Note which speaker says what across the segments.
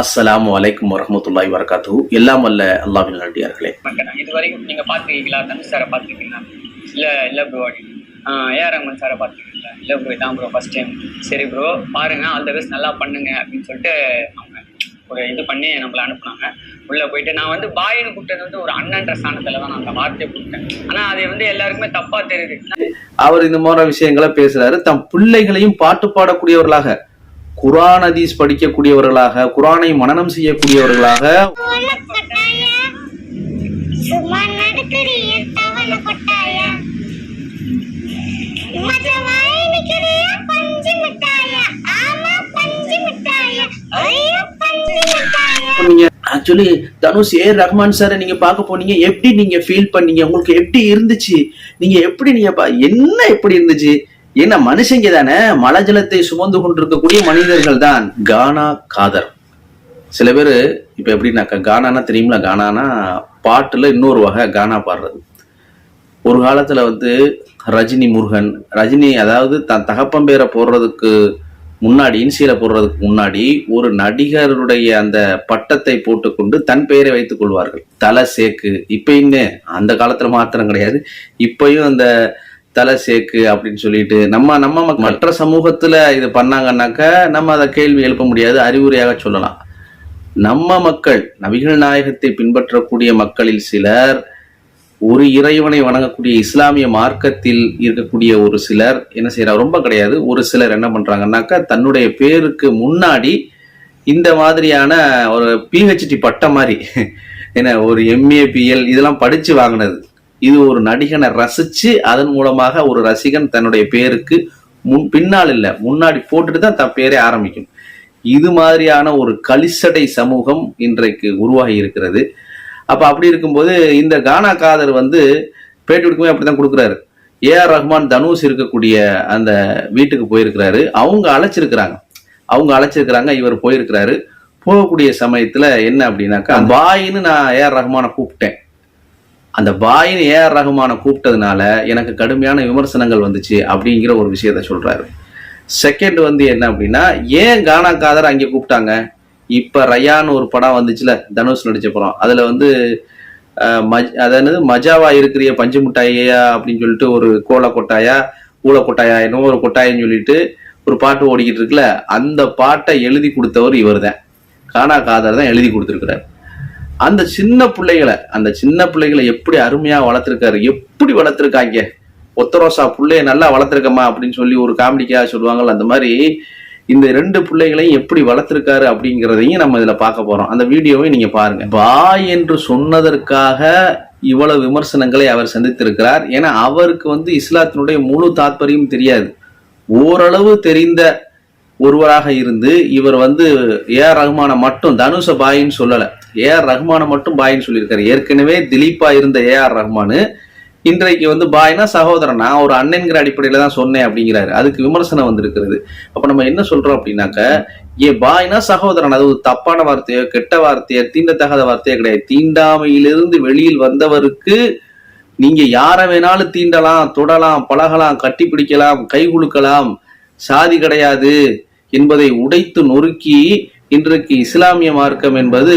Speaker 1: அஸ்ஸலாமு அலைக்கும் வரஹ்மத்துல்லாஹி வரகாத்து எல்லாம் வல்ல அல்லாஹ்வின் நல்லடியார்களே
Speaker 2: மாட்டேன் இது வரைக்கும் நீங்க பாத்துருக்கீங்களா தனுஷ் சாரை பாத்துருக்கீங்களா இல்ல இல்ல ப்ரோ ஏஆர் ரஹ்மான் சாரை பாத்துருக்கீங்களா இல்ல ப்ரோ இதான் ப்ரோ ஃபர்ஸ்ட் டைம் சரி ப்ரோ பாருங்க ஆல் த பெஸ்ட் நல்லா பண்ணுங்க அப்படின்னு சொல்லிட்டு அவங்க ஒரு இது பண்ணி நம்மள அனுப்புனாங்க. உள்ள போயிட்டு நான் வந்து பாயின்னு கூப்பிட்டது வந்து ஒரு அண்ணன்ற ஸ்தானத்துல தான் நான் அந்த வார்த்தையை கூப்பிட்டேன் ஆனா அது வந்து எல்லாருக்குமே தப்பா தெரியுது.
Speaker 1: அவர் இந்த மாதிரி விஷயங்களை பேசுறாரு. தம் பிள்ளைகளையும் பாட்டு பாடக்கூடியவர்களாக குரான் ஹதீஸ் படிக்கக்கூடியவர்களாக குரானை மனனம் செய்யக்கூடியவர்களாக. ஆக்சுவலி தனுஷ் ஏ. ரஹ்மான் சாரை நீங்க பார்க்க போனீங்க. எப்படி நீங்க ஃபீல் பண்ணீங்க? உங்களுக்கு எப்படி இருந்துச்சு? நீங்க எப்படி நீங்க என்ன எப்படி இருந்துச்சு? என்ன மனுஷங்க தானே? மலஜலத்தை சுமந்து கொண்டிருக்கக்கூடிய மனிதர்கள் தான் கானா காதர். சில பேர் இப்ப எப்படின்னாக்கா கானானா தெரியுங்களா கானானா பாட்டுல இன்னொரு வகை கானா பாடுறது. ஒரு காலத்துல வந்து ரஜினி முருகன் ரஜினி அதாவது தன் தகப்பம் பேரை போடுறதுக்கு முன்னாடி இன்சியில போடுறதுக்கு முன்னாடி ஒரு நடிகருடைய அந்த பட்டத்தை போட்டுக்கொண்டு தன் பெயரை வைத்துக் கொள்வார்கள். தலை சேக்கு. இப்பயுமே அந்த காலத்துல மாத்திரம் கிடையாது. இப்பயும் அந்த தலை சேக்கு அப்படின்னு சொல்லிட்டு நம்ம நம்ம மக்- மற்ற சமூகத்துல இது பண்ணாங்கன்னாக்கா நம்ம அதை கேள்வி எழுப்ப முடியாது அறிவுரையாக சொல்லலாம். நம்ம மக்கள் நபிகள் நாயகத்தை பின்பற்றக்கூடிய மக்களில் சிலர் ஒரு இறைவனை வணங்கக்கூடிய இஸ்லாமிய மார்க்கத்தில் இருக்கக்கூடிய ஒரு சிலர் என்ன செய்யறாங்க ரொம்ப கிடையாது. ஒரு சிலர் என்ன பண்றாங்கன்னாக்கா தன்னுடைய பேருக்கு முன்னாடி இந்த மாதிரியான ஒரு பிஹெச்டி பட்டம் மாதிரி என்ன ஒரு எம்ஏ பிஎல் இதெல்லாம் படிச்சு வாங்கினது. இது ஒரு நடிகனை ரசிச்சு அதன் மூலமாக ஒரு ரசிகன் தன்னுடைய பேருக்கு முன் பின்னால் இல்லை முன்னாடி போட்டுட்டு தான் தன் பேரே ஆரம்பிக்கும். இது மாதிரியான ஒரு கலிசடை சமூகம் இன்றைக்கு உருவாகி இருக்கிறது. அப்போ அப்படி இருக்கும்போது இந்த கானா காதர் வந்து பேட்டி அப்படி அப்படிதான் கொடுக்குறாரு. ஏஆர் ரஹ்மான் தனுஷ் இருக்கக்கூடிய அந்த வீட்டுக்கு போயிருக்கிறாரு. அவங்க அழைச்சிருக்கிறாங்க. அவங்க அழைச்சிருக்கிறாங்க இவர் போயிருக்கிறாரு. போகக்கூடிய சமயத்துல என்ன அப்படின்னாக்கா பாயின்னு நான் ஏஆர் ரஹ்மானை கூப்பிட்டேன். அந்த பாயின் ஏஆர் ரகுமானை கூப்பிட்டதுனால எனக்கு கடுமையான விமர்சனங்கள் வந்துச்சு அப்படிங்கிற ஒரு விஷயத்த சொல்றாரு. செகண்ட் வந்து என்ன அப்படின்னா ஏன் கானா காதர் அங்கே கூப்பிட்டாங்க? இப்ப ரயான்னு ஒரு படம் வந்துச்சுல தனுஷ் நடிச்ச படம். அதுல வந்து மஜ் அதாவது மஜாவா இருக்கிறிய பஞ்சு முட்டாயா அப்படின்னு சொல்லிட்டு ஒரு கோல கொட்டாயா ஊழ கொட்டாயா என்னமோ ஒரு கொட்டாயன்னு சொல்லிட்டு ஒரு பாட்டு ஓடிக்கிட்டு இருக்குல்ல அந்த பாட்டை எழுதி கொடுத்தவர் இவர் தான் கானா காதர் தான் எழுதி கொடுத்துருக்கிறார். அந்த சின்ன பிள்ளைகளை அந்த சின்ன பிள்ளைகளை எப்படி அருமையா வளர்த்துருக்காரு எப்படி வளர்த்துருக்காங்க? ஒத்தரோசா பிள்ளைய நல்லா வளர்த்துருக்கமா அப்படின்னு சொல்லி ஒரு காமெடிக்காக சொல்லுவாங்கல்ல அந்த மாதிரி இந்த ரெண்டு பிள்ளைகளையும் எப்படி வளர்த்துருக்காரு அப்படிங்கிறதையும் நம்ம இதுல பார்க்க போறோம். அந்த வீடியோவை நீங்க பாருங்க. பாய் என்று சொன்னதற்காக இவ்வளவு விமர்சனங்களை அவர் சந்தித்திருக்கிறார். ஏன்னா அவருக்கு வந்து இஸ்லாத்தினுடைய முழு தாத்பரியம் தெரியாது. ஓரளவு தெரிந்த ஒருவராக இருந்து இவர் வந்து ஏஆர் ரஹ்மானை மட்டும் தனுஷ பாயின்னு சொல்லலை. ஏஆர் ரஹ்மானை மட்டும் பாயின்னு சொல்லியிருக்காரு. ஏற்கனவே திலீப்பா இருந்த ஏ ஆர் ரஹ்மானு. இன்றைக்கு வந்து பாய்னா சகோதரன் நான் ஒரு அண்ணன்கிற அடிப்படையில தான் சொன்னேன் அப்படிங்கிறாரு. அதுக்கு விமர்சனம் வந்திருக்கிறது. அப்ப நம்ம என்ன சொல்றோம் அப்படின்னாக்க ஏ பாய்னா சகோதரன் அது ஒரு தப்பான வார்த்தையோ கெட்ட வார்த்தையோ தீண்டத்தகாத வார்த்தையோ கிடையாது. தீண்டாமையிலிருந்து வெளியில் வந்தவருக்கு நீங்க யாரை வேணாலும் தீண்டலாம் தொடலாம் பழகலாம் கட்டி பிடிக்கலாம் கை குலுக்கலாம் சாதி கிடையாது என்பதை உடைத்து நொறுக்கி இன்றைக்கு இஸ்லாமிய மார்க்கம் என்பது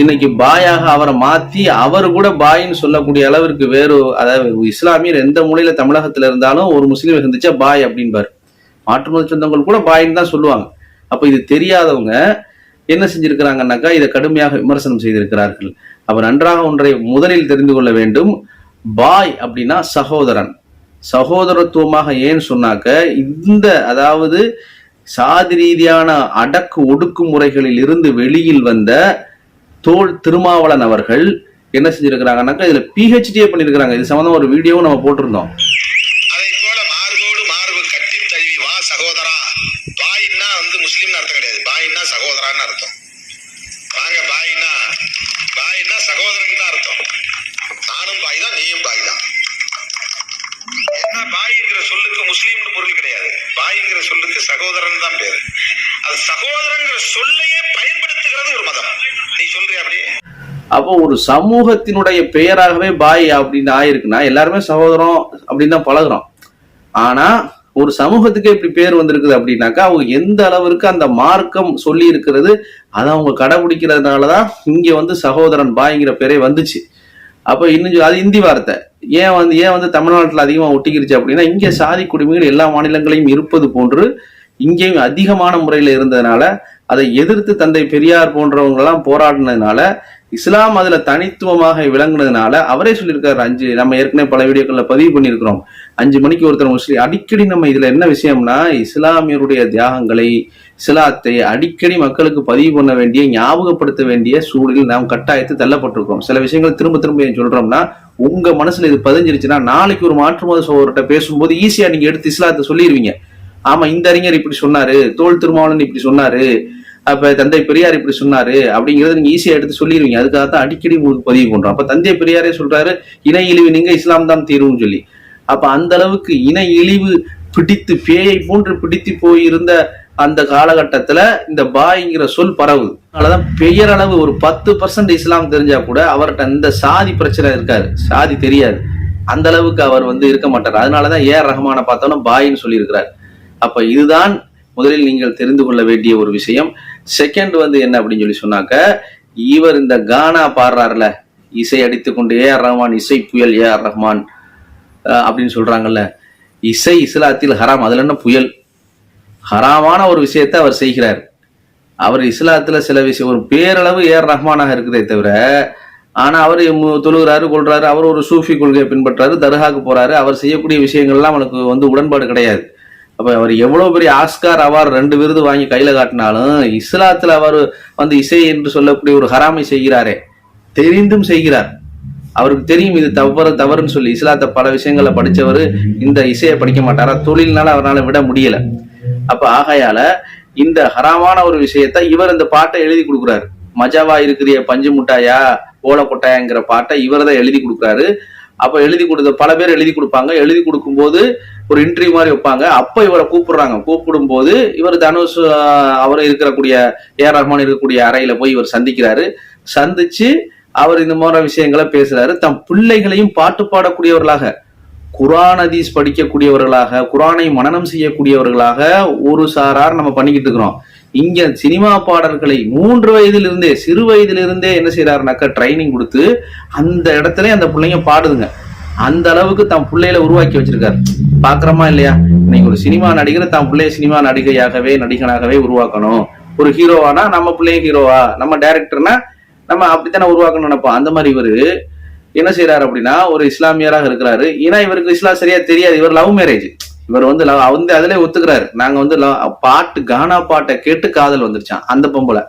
Speaker 1: இன்னைக்கு பாயாக அவரை மாத்தி அவர் கூட பாயின்னு சொல்லக்கூடிய அளவிற்கு வேறு அதாவது இஸ்லாமியர் எந்த மூலையில தமிழகத்துல இருந்தாலும் ஒரு முஸ்லீம் இருந்துச்சா பாய் அப்படின்பாரு. மாற்று மத சொந்தங்கள் கூட பாயின்னு தான் சொல்லுவாங்க. அப்ப இது தெரியாதவங்க என்ன செஞ்சிருக்கிறாங்கன்னாக்கா இதை கடுமையாக விமர்சனம் செய்திருக்கிறார்கள். அவர் நன்றாக ஒன்றை முதலில் தெரிந்து கொள்ள வேண்டும். பாய் அப்படின்னா சகோதரன். சகோதரத்துவமாக ஏன் சொன்னாக்க இந்த அதாவது சாதி ரீதியான அடக்கு ஒடுக்குமுறைகளில் இருந்து வெளியில் வந்த தோல் திருமாவளன் அவர்கள் என்ன செஞ்சிருக்கிறாங்கன்னாக்கா இதுல பிஹெச்டியே பண்ணிருக்கிறாங்க. இது சம்பந்தம் ஒரு வீடியோவும் நம்ம போட்டிருந்தோம்.
Speaker 3: அதை போல மார்போடு மார்பு கட்டி தழுவி வா சகோதரா. பாயின்னா வந்து முஸ்லீம்னு அர்த்தம் கிடையாது. பாயின்னா சகோதரான்னு அர்த்தம். வாங்க பாயின்னா. பாயின்னா சகோதரன் தான் அர்த்தம். நானும் பாய் தான் நீயும் பாய். முஸ்லீம்னு பொருள் கிடையாது. பாய்ங்கிற சொல்லுக்கு சகோதரன் தான் பேர். அது சகோதரங்கிற சொல்லையே பயன்படுத்துகிறது ஒரு மதம். நீ சொல்றியா அப்படி?
Speaker 1: அப்போ ஒரு சமூகத்தினுடைய பெயராகவே பாய் அப்படின்னு ஆயிருக்குன்னா எல்லாருமே சகோதரம் அப்படின்னு தான் பழகுறோம். ஆனா ஒரு சமூகத்துக்கே இப்படி பேர் வந்திருக்குது அப்படின்னாக்கா அவங்க எந்த அளவிற்கு அந்த மார்க்கம் சொல்லி இருக்கிறது அதை அவங்க கடைபிடிக்கிறதுனாலதான் இங்க வந்து சகோதரன் பாய்ங்கிற பேரே வந்துச்சு. அப்போ இன்னும் அது இந்தி வார்த்தை. ஏன் வந்து ஏன் வந்து தமிழ்நாட்டில் அதிகமாக ஒட்டிக்கிருச்சு அப்படின்னா இங்கே சாதி குடிமைகள் எல்லா மாநிலங்களையும் இருப்பது போன்று இங்கேயும் அதிகமான முறையில் இருந்ததுனால அதை எதிர்த்து தந்தை பெரியார் போன்றவங்கெல்லாம் போராடினதுனால இஸ்லாம் அதுல தனித்துவமாக விளங்குனதுனால அவரே சொல்லியிருக்காரு அஞ்சு நம்ம ஏற்கனவே பல வீடியோக்கள்ல பதிவு பண்ணியிருக்கிறோம். அஞ்சு மணிக்கு ஒருத்தர் முஸ்லீம் அடிக்கடி நம்ம இதுல என்ன விஷயம்னா இஸ்லாமியருடைய தியாகங்களை இஸ்லாத்தை அடிக்கடி மக்களுக்கு பதிவு பண்ண வேண்டிய ஞாபகப்படுத்த வேண்டிய சூழலில் நாம் கட்டாயத்து தள்ளப்பட்டிருக்கிறோம் சில விஷயங்கள் திரும்ப திரும்ப ஏன் சொல்றோம்னா உங்க மனசுல இது பதிஞ்சிருச்சுன்னா நாளைக்கு ஒரு மாற்று மத சகோதரர்கிட்ட பேசும்போது ஈஸியா நீங்க எடுத்து இஸ்லாத்தை சொல்லிடுவீங்க ஆமா இந்த அறிஞர் இப்படி சொன்னாரு தோல் திருமாவளன் இப்படி சொன்னாரு அப்ப தந்தை பெரியார் இப்படி சொன்னாரு அப்படிங்கறத நீங்க ஈஸியா எடுத்து சொல்லிடுவீங்க அதுக்காக தான் அடிக்கடி உங்களுக்கு பதிவு பண்றோம். அப்ப தந்தை பெரியாரே சொல்றாரு இன இழிவு நீங்க இஸ்லாம் தான் தீர்வுன்னு சொல்லி. அப்ப அந்த அளவுக்கு இன இழிவு பிடித்து பேயை போன்று பிடித்து போயிருந்த அந்த காலகட்டத்துல இந்த பாய்ங்கிற சொல் பரவுது அதனாலதான் பெயரளவு ஒரு பத்து பர்சன்ட் இஸ்லாம் தெரிஞ்சா கூட அவர்கிட்ட இந்த சாதி பிரச்சனை இருக்காது. சாதி தெரியாது. அந்த அளவுக்கு அவர் வந்து இருக்க மாட்டார். அதனாலதான் ஏஆர் ரஹ்மானை பார்த்தோன்னா பாயின்னு சொல்லியிருக்கிறார். அப்ப இதுதான் முதலில் நீங்கள் தெரிந்து கொள்ள வேண்டிய ஒரு விஷயம். செகண்ட் வந்து என்ன அப்படின்னு சொல்லி சொன்னாக்க இவர் இந்த கானா பாடுறாருல இசை அடித்துக்கொண்டு ஏஆர் ரஹ்மான் இசை புயல் ஏ ஆர் ரஹ்மான் அப்படின்னு சொல்றாங்கல்ல. இசை இஸ்லாத்தில் ஹராம் அதுல என்ன புயல்? ஹராமான ஒரு விஷயத்தை அவர் செய்கிறார். அவர் இஸ்லாத்துல சில விஷயம் ஒரு பேரளவு ஏஆர் ரஹ்மானாக இருக்குதே தவிர ஆனா அவர் தொழுகிறாரு கொள்றாரு அவர் ஒரு சூஃபி கொள்கையை பின்பற்றாரு தர்காக்கு போறாரு அவர் செய்யக்கூடிய விஷயங்கள்லாம் அவனுக்கு வந்து உடன்பாடு கிடையாது. அப்ப அவர் எவ்வளவு பெரிய ஆஸ்கார் அவார் ரெண்டு விருது வாங்கி கையில காட்டினாலும் இஸ்லாத்துல அவர் வந்து இசை என்று சொல்லக்கூடிய ஒரு ஹராமை செய்கிறாரே. தெரிந்தும் செய்கிறார். அவருக்கு தெரியும் இது தவறு தவறுன்னு சொல்லி. இஸ்லாத்தை பல விஷயங்களை படிச்சவர் இந்த இசையை படிக்க மாட்டாரா? தொழில்னால அவரால் விட முடியல. அப்ப ஆகையால இந்த ஹராமான ஒரு விஷயத்த இவர் இந்த பாட்டை எழுதி கொடுக்குறாரு. மஜாவா இருக்கிறிய பஞ்சு முட்டாயா ஓலை கொட்டாயாங்கிற பாட்டை இவர் தான் எழுதி கொடுக்குறாரு. அப்ப எழுதி கொடுத்த பல பேர் எழுதி கொடுப்பாங்க. எழுதி கொடுக்கும்போது ஒரு இன்டர்வியூ மாதிரி வைப்பாங்க. அப்ப இவரை கூப்பிடுறாங்க. கூப்பிடும் போது இவர் தனுஷ் அவர் இருக்கக்கூடிய ஏஆர் ரஹ்மான் இருக்கக்கூடிய அறையில போய் இவர் சந்திக்கிறாரு. சந்திச்சு அவர் இந்த மாதிரி விஷயங்களை பேசுறாரு. தம் பிள்ளைகளையும் பாட்டு பாடக்கூடியவர்களாக குரான் அதீஸ் படிக்கக்கூடியவர்களாக குரானை மனனம் செய்யக்கூடியவர்களாக ஒரு சாரார் நம்ம பண்ணிக்கிட்டு இருக்கிறோம். இங்க சினிமா பாடல்களை மூன்று வயதிலிருந்தே சிறு வயதிலிருந்தே என்ன செய்யறாருனாக்கா ட்ரைனிங் கொடுத்து அந்த இடத்துல அந்த பிள்ளைங்க பாடுதுங்க. அந்த அளவுக்கு தம் பிள்ளையில உருவாக்கி வச்சிருக்காரு. பாக்குறோமா இல்லையா? இன்னைக்கு ஒரு சினிமா நடிகர் தம் பிள்ளைய சினிமா நடிகையாகவே நடிகனாகவே உருவாக்கணும். ஒரு ஹீரோவானா நம்ம பிள்ளைய ஹீரோவா? நம்ம டேரக்டர்னா நம்ம அப்படித்தானே உருவாக்கணும்னு நினைப்போம். அந்த மாதிரி இவரு என்ன செய்யறாரு அப்படின்னா ஒரு இஸ்லாமியராக இருக்கிறாரு. ஏன்னா இவருக்கு இஸ்லாம் சரியா தெரியாது. இவர் லவ் மேரேஜ் இவர் வந்து வந்து அதுலயே ஒத்துக்கிறாரு. நாங்க வந்து பாட்டு கானா பாட்டை கேட்டு காதல் வந்துருச்சான் அந்த பொம்பளை.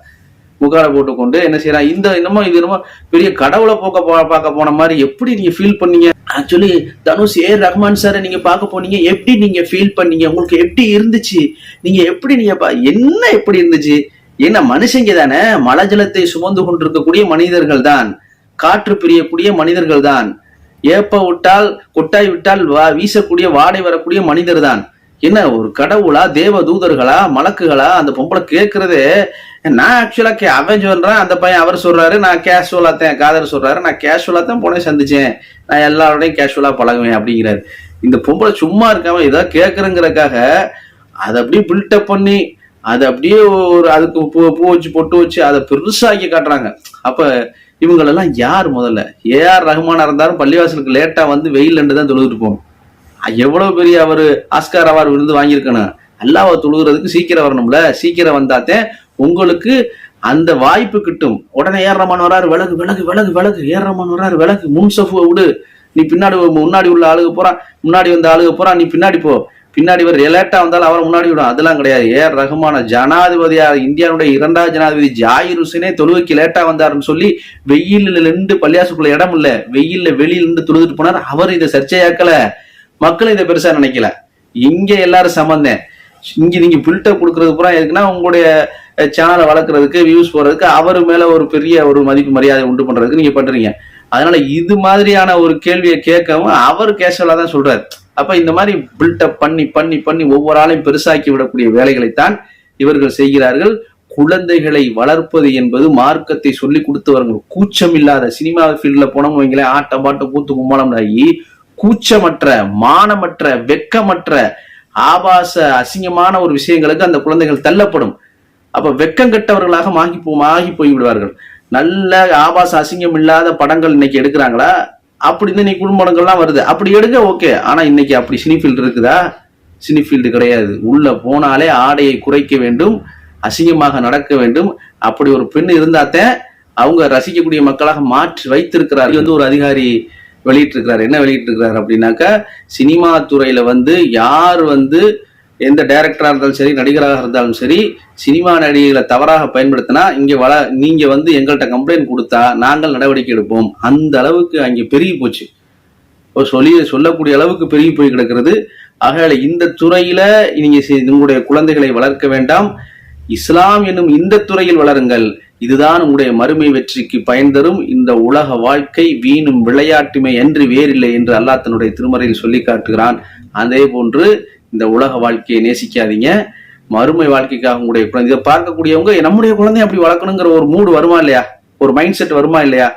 Speaker 1: முகார போட்டு கொண்டு என்ன செய்யறான்? இந்த என்னமோ இது என்னமோ பெரிய கடவுளை போக்க போ பார்க்க போன மாதிரி எப்படி நீங்க ஃபீல் பண்ணீங்க? ஆக்சுவலி தனுஷ் ஏ. ரஹ்மான் சாரை நீங்க பார்க்க போனீங்க. எப்படி நீங்க ஃபீல் பண்ணீங்க? உங்களுக்கு எப்படி இருந்துச்சு? நீங்க எப்படி நீங்க பா- என்ன எப்படி இருந்துச்சு? என்ன மனுஷங்க தானே? மலஜலத்தை சுமந்து கொண்டிருக்கக்கூடிய மனிதர்கள் தான். காற்று பிரியக்கூடிய மனிதர்கள் தான். ஏப்ப விட்டால் கொட்டாய் விட்டால் வா வீசக்கூடிய வாடை வரக்கூடிய மனிதர் தான் என்ன ஒரு கடவுளா தேவ தூதர்களா மலக்குகளா அந்த பொம்பளை கேட்கறதே நான் ஆக்சுவலா கே அவன் சொல்றேன் அந்த பையன் அவர் சொல்றாரு நான் கேஷுவலா தான் காதர் சொல்றாரு நான் கேஷுவலா தான் போனேன் சந்திச்சேன். நான் எல்லாரோடையும் கேஷுவலா பழகுவேன் அப்படிங்கிறாரு. இந்த பொம்பளை சும்மா இருக்காம ஏதாவது கேட்கறங்கிறக்காக அதை அப்படியே பில்டப் பண்ணி அதை அப்படியே ஒரு அதுக்கு பூ பூ வச்சு பொட்டு வச்சு அதை பெருசாக்கி காட்டுறாங்க. அப்போ இவங்களெல்லாம் யார் முதல்ல? ஏஆர் ரஹ்மானா இருந்தாலும் பள்ளிவாசலுக்கு லேட்டா வந்து வெயில் தான் தொழுதுட்டு போகணும் எவ்வளவு பெரிய அவர் ஆஸ்கார் அவார்டு விருந்து வாங்கியிருக்கணும். அல்லாவை தொழுகிறதுக்கு சீக்கிரம் வரணும்ல? சீக்கிரம் வந்தாத்தே உங்களுக்கு அந்த வாய்ப்பு கிட்டும். உடனே ஏர் ரஹ்மான் வராரு விலகு விலகு விலகு விலகு. ஏர் ரஹ்மான் வராரு விலகு. முன் சஃபுவை விடு. நீ பின்னாடி முன்னாடி உள்ள ஆளுக போறா முன்னாடி வந்த ஆளுக போறா நீ பின்னாடி போ. பின்னாடி இவர் லேட்டாக வந்தாலும் அவரை முன்னாடி விடும் அதெல்லாம் கிடையாது. ஏர் ரஹ்மான ஜனாதிபதியா இந்தியாவுடைய இரண்டாவது ஜனாதிபதி ஜாயிர் ஹுசேனே தொழுகைக்கு லேட்டா வந்தாருன்னு சொல்லி வெயில்ல நின்று பள்ளியாசுக்குள்ள இடம் இல்ல. வெயிலில் வெளியில நின்று தொழுதுட்டு போனார். அவர் இதை சர்ச்சையாக்கல. மக்கள் இதை பெருசா நினைக்கல. இங்க எல்லாரும் சம்பந்தம் இங்க நீங்க பில்டப் கொடுக்கறது பூரா எதுக்குன்னா உங்களுடைய சேனலை வளர்க்கறதுக்கு வியூஸ் போறதுக்கு அவர் மேல ஒரு பெரிய ஒரு மதிப்பு மரியாதை உண்டு பண்றதுக்கு நீங்க பண்றீங்க. அதனால இது மாதிரியான ஒரு கேள்வியை கேட்கவும் அவர் கேஷுவலா தான் சொல்றாரு. அப்ப இந்த மாதிரி பில்டப் பண்ணி பண்ணி பண்ணி ஒவ்வொரு ஆளையும் பெருசாக்கி விடக்கூடிய வேலைகளைத்தான் இவர்கள் செய்கிறார்கள். குழந்தைகளை வளர்ப்பது என்பது மார்க்கத்தை சொல்லி கொடுத்தவர்கள் கூச்சம் இல்லாத சினிமா ஃபீல்ட்ல போனோம் வைங்களேன் ஆட்டம் பாட்டம் கூத்து கும்மாளம் ஆகி கூச்சமற்ற மானமற்ற வெக்கமற்ற ஆபாச அசிங்கமான ஒரு விஷயங்களுக்கு அந்த குழந்தைகள் தள்ளப்படும். அப்ப வெக்கம் கெட்டவர்களாக மாகி போ மாகி போய் விடுவார்கள். நல்ல ஆபாச அசிங்கம் இல்லாத படங்கள் இன்னைக்கு எடுக்கிறாங்களா? அப்படின்னு நீ குடும்பங்கள்லாம் வருது. அப்படி எடுங்க ஓகே ஆனா இன்னைக்கு அப்படி சினிஃபீல்டு இருக்குதா? சினிஃபீல்டு கிடையாது. உள்ள போனாலே ஆடையை குறைக்க வேண்டும் அசிங்கமாக நடக்க வேண்டும். அப்படி ஒரு பெண் இருந்தாத்தான் அவங்க ரசிக்கக்கூடிய மக்களாக மாற்றி வைத்திருக்கிறார். வந்து ஒரு அதிகாரி வெளியிட்டிருக்கிறார். என்ன வெளியிட்டிருக்கிறார் அப்படின்னாக்கா சினிமா துறையில வந்து யார் வந்து எந்த டைரக்டரா இருந்தாலும் சரி நடிகராக இருந்தாலும் சரி சினிமா நடிகைகளை தவறாக பயன்படுத்தினா இங்கே வள நீங்கள் வந்து எங்கள்கிட்ட கம்ப்ளைண்ட் கொடுத்தா நாங்கள் நடவடிக்கை எடுப்போம். அந்த அளவுக்கு அங்கே பெருகி போச்சு. இப்போ சொல்லி சொல்லக்கூடிய அளவுக்கு பெருகி போய் கிடக்கிறது. ஆகையால் இந்த துறையில் நீங்கள் உங்களுடைய குழந்தைகளை வளர்க்க வேண்டாம். இஸ்லாம் என்னும் இந்த துறையில் வளருங்கள். இதுதான் உங்களுடைய மறுமை வெற்றிக்கு பயன் தரும். இந்த உலக வாழ்க்கை வீணும் விளையாட்டுமை என்று வேறில்லை என்று அல்லாஹ் தன்னுடைய திருமறையில் சொல்லி காட்டுகிறான். அதே போன்று இந்த உலக வாழ்க்கையை நேசிக்காதீங்க. மறுமை வாழ்க்கைக்காக உங்களுடைய குழந்தை. இதை பார்க்கக்கூடியவங்க நம்முடைய குழந்தைய அப்படி வளர்க்கணுங்கிற ஒரு மூடு வருமா இல்லையா? ஒரு மைண்ட் செட் வருமா இல்லையா?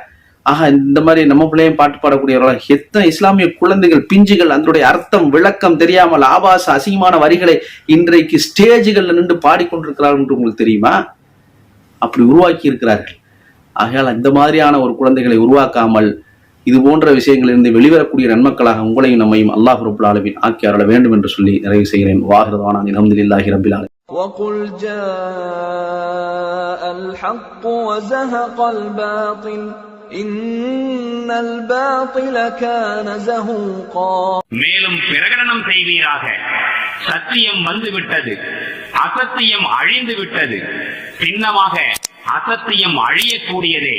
Speaker 1: ஆஹா இந்த மாதிரி நம்ம பிள்ளையும் பாட்டு பாடக்கூடியவர்களாக எத்தனை இஸ்லாமிய குழந்தைகள் பிஞ்சுகள் அதனுடைய அர்த்தம் விளக்கம் தெரியாமல் ஆபாச அசிங்கமான வரிகளை இன்றைக்கு ஸ்டேஜுகள்ல நின்று பாடிக்கொண்டிருக்கிறார்கள் என்று உங்களுக்கு தெரியுமா? அப்படி உருவாக்கி இருக்கிறார்கள் ஆகையால் இந்த மாதிரியான ஒரு குழந்தைகளை உருவாக்காமல் இது போன்ற விஷயங்களிலிருந்து வெளிவரக்கூடிய நன்மக்களாக உங்களையும் நம்மையும் அல்லாஹ் ரபுல் ஆலமின் ஆக்கி அருள வேண்டும் என்று சொல்லி நிறைவு செய்கிறேன் வாஹிரதான அலமதுல்லாஹி ரபில் ஆலமீன்
Speaker 4: وقل جاء الحق وزهق الباطل إن الباطل كان زهوقا
Speaker 5: மேலும் பிரகடனம் செய்வீராக சத்தியம் வந்துவிட்டது அசத்தியம் அழிந்து விட்டது சின்னமாக அசத்தியம் அழியக்கூடியதே